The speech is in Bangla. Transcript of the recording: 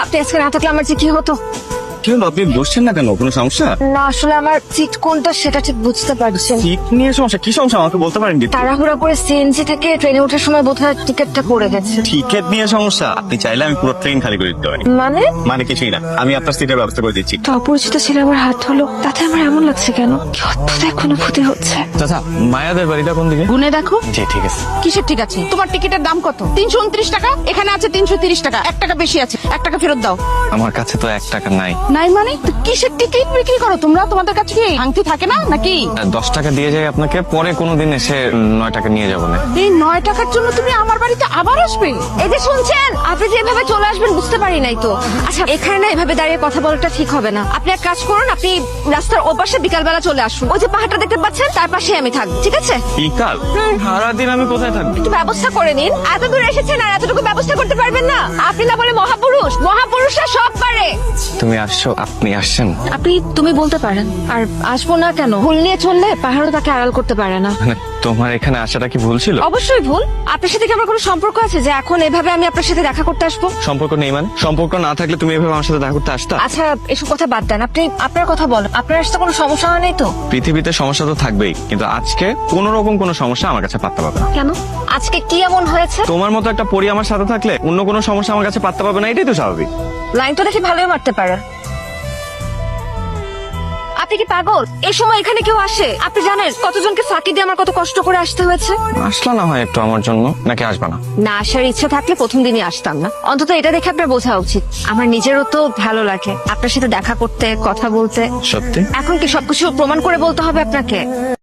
আপনি আজকে না থাকলে আমার যে কি হতো কি হলো আপনি বসছেন না কেন? কোনো সমস্যা? না আসলে আমার সিট কোনটা সেটা ঠিক বুঝতে পারছি না। সিট নিয়ে সমস্যা? কি সমস্যা? আমাকে বলতে পারেন কি তাড়াহুড়া করে সিএনজি থেকে ট্রেনে ওঠার সময় বোধহয় টিকিটটা পড়ে গেছে। টিকেট নিয়ে সমস্যা? আপনি চাইলে আমি পুরো ট্রেন খালি করে দিতে পারি। মানে? মানে কিছুই না। আমি আপনার সিটের ব্যবস্থা করে দিচ্ছি। তো অপরিচিত ছেলে আমার হাত হলো তাতে আমার এমন লাগছে কেন? কি অদ্ভুত এক অনুভূতি হচ্ছে। চাচা মায়াদের বাড়িটা কোন দিকে? গুনে দেখো। জি ঠিক আছে। কিসের ঠিক আছে? তোমার টিকিটের দাম কত? তিনশো উনত্রিশ টাকা? এখানে আছে তিনশো তিরিশ টাকা। এক টাকা বেশি আছে। এক টাকা ফেরত দাও। আমার কাছে তো এক টাকা নাই। নাই মানে? তো কিসের টিকিট বিক্রি করো তোমরা? তোমাদের কাছে কি ভাঙতি থাকে না নাকি? দশ টাকা দিয়ে যাই আপনাকে পরে কোনো দিন এসে নয় টাকা নিয়ে যাব না। এই নয় টাকার জন্য তুমি আমার বাড়িতে আবার আসবে? এই যে শুনছেন আপনি চলে আসবেন বুঝতে পারি নাই তো। আচ্ছা এখানে না এভাবে দাঁড়িয়ে কথা বলাটা ঠিক হবে না। আপনি এক কাজ করুন আপনি রাস্তার ওপাশে বিকালবেলা চলে আসুন। ওই যে পাহাড়টা দেখতে পাচ্ছেন তার পাশেই আমি থাকব ঠিক আছে? বিকাল? সারাদিন আমি কোথায় থাকব? একটু ব্যবস্থা করে নিন। এত দূর এসেছেন আর এতটুকু ব্যবস্থা করতে পারবেন না। আপনি না বলে মহাপুরুষ মহাপুরুষরা সব তুমি আসো আপনি আসছেন। আপনি তুমি বলতে পারেন আর আসব না কেন? ভুল নিয়ে চললে পাহাড়ও তাকে আড়াল করতে পারে না। মানে তোমার এখানে আসাটা কি ভুল ছিল? অবশ্যই ভুল। আপনার সাথে কি আমার কোনো সম্পর্ক আছে? যে এখন এভাবে আমি আপনার সাথে দেখা করতে আসব? সম্পর্ক নেই মানে? সম্পর্ক না থাকলে তুমি এভাবে আমার সাথে দেখা করতে আসতা? আচ্ছা এসব কথা বাদ দেন। আপনি আপনার কথা বলেন। আপনার আসতে কোনো সমস্যা হয় নাই তো? পৃথিবীতে সমস্যা তো থাকবেই কিন্তু আজকে কোন রকম কোনো সমস্যা আমার কাছে পাত্তা পাবে না। কেন? আজকে কি এমন হয়েছে? তোমার মতো একটা পরি আমার সাথে থাকলে অন্য কোনো সমস্যা আমার কাছে পাত্তা পাবে না এটাই তো স্বাভাবিক। লাইন তো দেখি ভালোই মারতে পারে আপনি কি পাগল? এই সময় এখানে কেউ আসে? আপনি জানেন কতজনকে ফাঁকি দিয়ে আমার কত কষ্ট করে আসতে হয়েছে? আসলা না হয় একটু আমার জন্য নাকি আসবা না? না আসার ইচ্ছা থাকলে প্রথম দিনই আসতাম না। অন্তত এটা দেখে আপনার বোঝা উচিত। আমার নিজেরও তো ভালো লাগে আপনার সাথে দেখা করতে কথা বলতে। সত্যি? এখন কি সবকিছু প্রমাণ করে বলতে হবে আপনাকে?